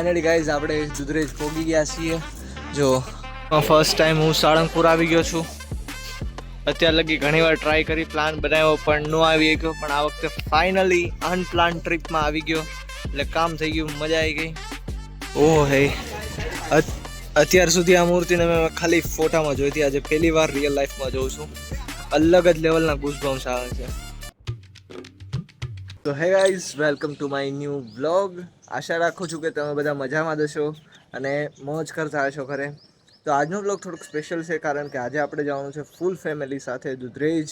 Finally guys આપણે દુધરેજ પહોંચી ગયા છીએ. જો ફર્સ્ટ ટાઈમ હું સાળંગપુર આવી ગયો છું. અત્યાર લગી ઘણીવાર ટ્રાય કરી પ્લાન બનાવ્યો, પણ ન આવી ગયો પણ આ વખતે ફાઇનલી અનપ્લાન ટ્રીપમાં આવી ગયો. એટલે કામ થઈ ગયું, મજા આવી ગઈ. ઓહ, હે. અત્યાર સુધી આ મૂર્તિને મેં ખાલી ફોટામાં જોઈ હતી. આજે પહેલી વાર રિયલ લાઈફમાં જોઉં છું. અલગ જ લેવલના ગુસબમ્સ આવે છે. તો hey guys welcome to my new blog આશા રાખું છું કે તમે બધા મજામાં જશો અને મોજ કરતા હશો ઘરે તો આજનો બ્લોગ થોડુંક સ્પેશિયલ છે કારણ કે આજે આપણે જવાનું છે ફૂલ ફેમિલી સાથે દુધરેજ,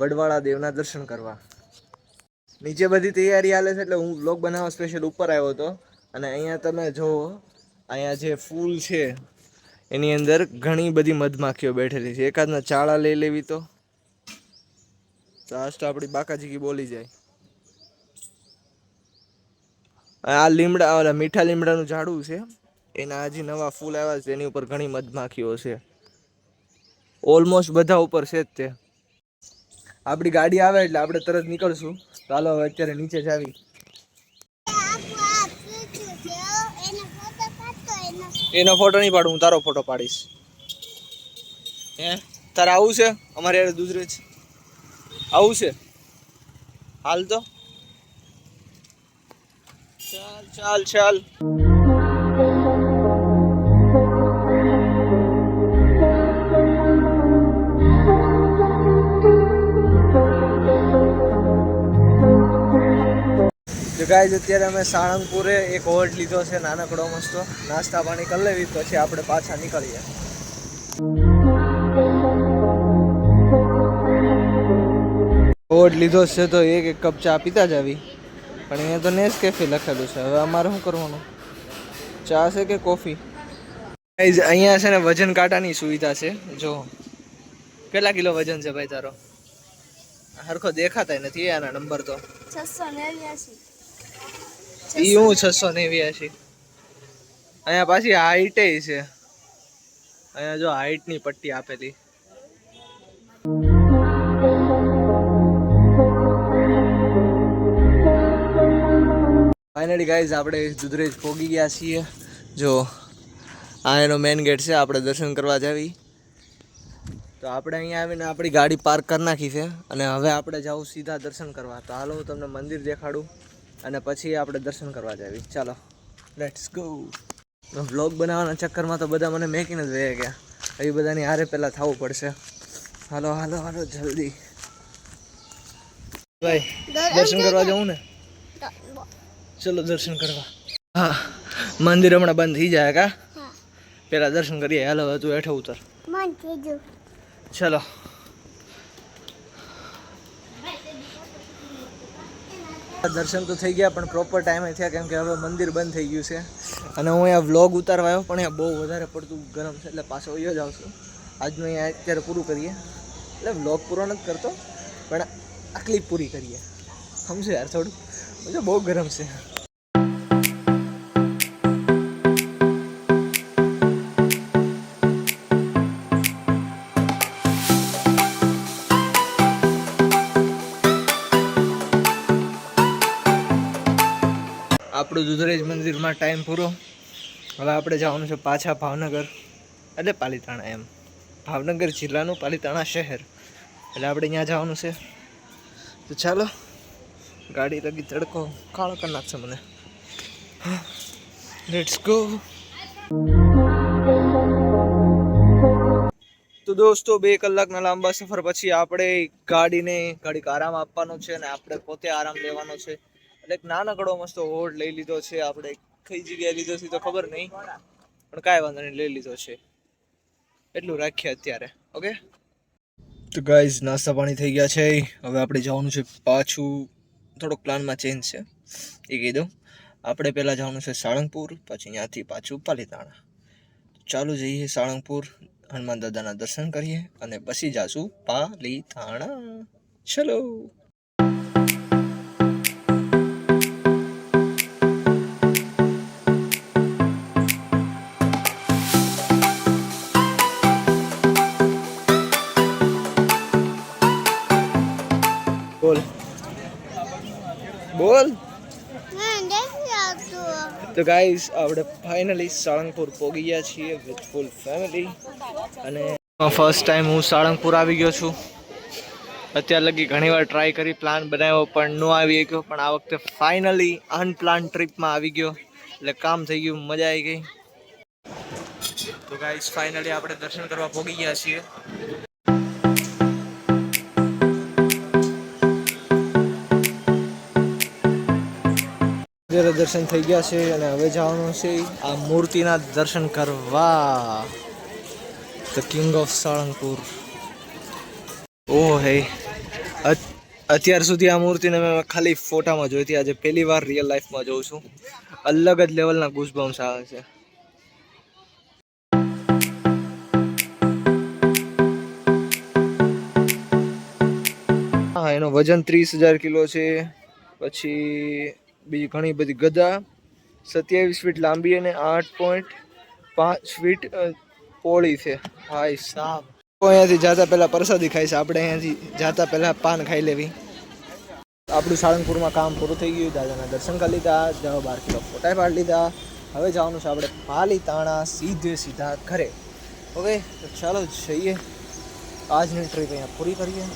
વડવાળા દેવના દર્શન કરવા. નીચે બધી તૈયારી હાલે છે એટલે હું બ્લોગ બનાવવા સ્પેશિયલ ઉપર આવ્યો હતો. અને અહીંયા તમે જુઓ અહીંયા જે ફૂલ છે, એની અંદર ઘણી બધી મધમાખીઓ બેઠેલી છે. એકાદના ચાળા લઈ લેવી તો. લાસ્ટ આપણી બાકાજી બોલી જાય. આ લીમડા, ઓલા મીઠા લીમડાનું ઝાડું છે. એના હજી નવા ફૂલ આવ્યા છે, એની ઉપર ઘણી મધમાખીઓ છે. ઓલમોસ્ટ બધા ઉપર છે જ તે. આપણી ગાડી આવે એટલે આપણે તરત નીકળશું. ચાલો હવે અત્યારે નીચે જ આવી. એનો ફોટો નહીં પાડું, હું તારો ફોટો પાડીશ. હે? તારે આવું છે? અમારે યાર છે આવું છે? હાલ તો? ચાલ ચાલ ચાલ. ગાઈઝ અત્યારે અમે સાળંગપુરે એક હોલ્ટ લીધો છે, નાનકડો મસ્તો. નાસ્તા પાણી કરી લેવી, પછી આપણે પાછા નીકળીએ. હોલ્ટ લીધો છે તો એક એક કપ ચા પીતા જ આવી. પણ અહીંયા તો નેસ કેફે લખેલું છે. હવે અમારે શું કરવાનું? ચા છે કે કોફી? અહીંયા છે ને વજન કાંટાની સુવિધા છે. જો કેટલા કિલો વજન છે ભાઈ તારો? હરખો દેખાતા નથી આના નંબર તો. છસો નેવ્યાસી ઈ હું છસો નેવ્યાસી અહીંયા પાછી હાઈટે છે. અહીંયા જો હાઈટની પટ્ટી આપેલી. ફાઇનલી ગાઈઝ આપણે દુધરેજ પહોંચી ગયા છીએ. જો આ એનો મેઇન ગેટ છે આપણે દર્શન કરવા જાવી તો આપણે અહીંયા આવીને આપણી ગાડી પાર્ક કરી નાખી છે અને હવે આપણે જાઉં સીધા દર્શન કરવા. તો હાલો હું તમને મંદિર દેખાડું અને પછી આપણે દર્શન કરવા જાવી ચાલો લેટ્સ ગો વ્લોગ બનાવવાના ચક્કરમાં તો બધા મને મેકીને જ વહી ગયા. એ બધાની હારે પહેલાં થવું પડશે. હાલો હાલો હાલો જલ્દી. ભાઈ દર્શન કરવા જવું ને? ચલો દર્શન કરવા. હા મંદિર હમણાં બંધ થઈ જાય કા? પેલા દર્શન કરીએ. હાલો તું હેઠો ઉતર. ચલો. દર્શન તો થઈ ગયા પણ પ્રોપર ટાઈમે થયા કેમ કે હવે મંદિર બંધ થઈ ગયું છે. અને હું અહીંયા વ્લોગ ઉતારવા આવ્યો પણ અહીંયા બહુ વધારે પડતું ગરમ છે એટલે પાછો વયો જ આવશું. આજનું અહીંયા અત્યારે પૂરું કરીએ. એટલે વ્લોગ પૂરો નથી કરતો પણ આ ક્લિપ પૂરી કરીએ. સમજો યાર થોડું? બહુ ગરમ છે. આપણું દુધરેજ મંદિરમાં ટાઈમ પૂરો. હવે આપણે જવાનું છે પાછા ભાવનગર. એટલે પાલીતાણા એમ. ભાવનગર જિલ્લાનું પાલીતાણા શહેર. એટલે આપણે ત્યાં જવાનું છે. તો ચાલો, ગાડી લગી તડકો કાળો કરી નાખશે મને. લેટ્સ ગો તો દોસ્તો, બે કલાકના લાંબા સફર પછી આપણે ગાડીને ઘડીક આરામ આપવાનો છે અને આપણે પોતે આરામ લેવાનો છે. એટલે એક નાનકડો મસ્તો હોડ લઈ લીધો છે. આપણે કઈ જગ્યાએ લીધો છે તો ખબર નહીં, પણ કાંઈ વાંધો નહીં, લઈ લીધો છે. એટલું રાખીએ અત્યારે, ઓકે? તો ગાઈઝ નાસ્તા પાણી થઈ ગયા છે. હવે આપણે જવાનું છે પાછું, થોડોક પ્લાનમાં ચેન્જ છે. એ કહી દઉં. આપણે પહેલાં જવાનું છે સાળંગપુર, પછી ત્યાંથી પાછું પાલીતાણા. ચાલુ જઈએ સાળંગપુર, હનુમાન દાદાના દર્શન કરીએ અને પછી જાશું પાલીતાણા. ચલો! તો ગાઈસ આપણે ફાઇનલી સાળંગપુર પહોંચી ગયા છીએ વિથ ફૂલ ફેમિલી અને ફર્સ્ટ ટાઈમ હું સાળંગપુર આવી ગયો છું. અત્યાર લગી ઘણીવાર ટ્રાય કરી પ્લાન બનાવ્યો, પણ ન આવી ગયો પણ આ વખતે ફાઇનલી અનપ્લાન ટ્રીપમાં આવી ગયો. એટલે કામ થઈ ગયું, મજા આવી ગઈ. તો ગાઈસ ફાઇનલી આપણે દર્શન કરવા પહોંચી ગયા છીએ. મંદિરે દર્શન થઈ ગયા છે અને હવે જવાનું છે આ મૂર્તિના દર્શન કરવા. ધ કિંગ ઓફ સાળંગપુર ઓ, હે. અત્યાર સુધી આ મૂર્તિને મેં ખાલી ફોટામાં જોઈ હતી. આજે પહેલી વાર રિયલ લાઈફમાં જોઉં છું. અલગ જ લેવલના ગુસબમ્સ આવે છે. હા, એનો વજન ત્રીસ હજાર કિલો છે. પછી બીજી ઘણી બધી ગદા સત્યાવીસ ફીટ લાંબી અને આઠ પોઈન્ટ પાંચ ફીટ પોળી છે. હાય સાહેબ અહીંયાથી જાતા પહેલાં પ્રસાદી ખાઈ છે. આપણે અહીંયાથી જાતા પહેલાં પાન ખાઈ લેવી. આપણું સાળંગપુરમાં કામ પૂરું થઈ ગયું. દાદાના દર્શન કરી લીધા. જવા બાર કિલો ફોટા પાડી લીધા. હવે જવાનું છે આપણે પાલીતાણા સીધે સીધા ઘરે. ઓકે, તો ચાલો જઈએ. આજની ટ્રીપ અહીંયા પૂરી કરીએ.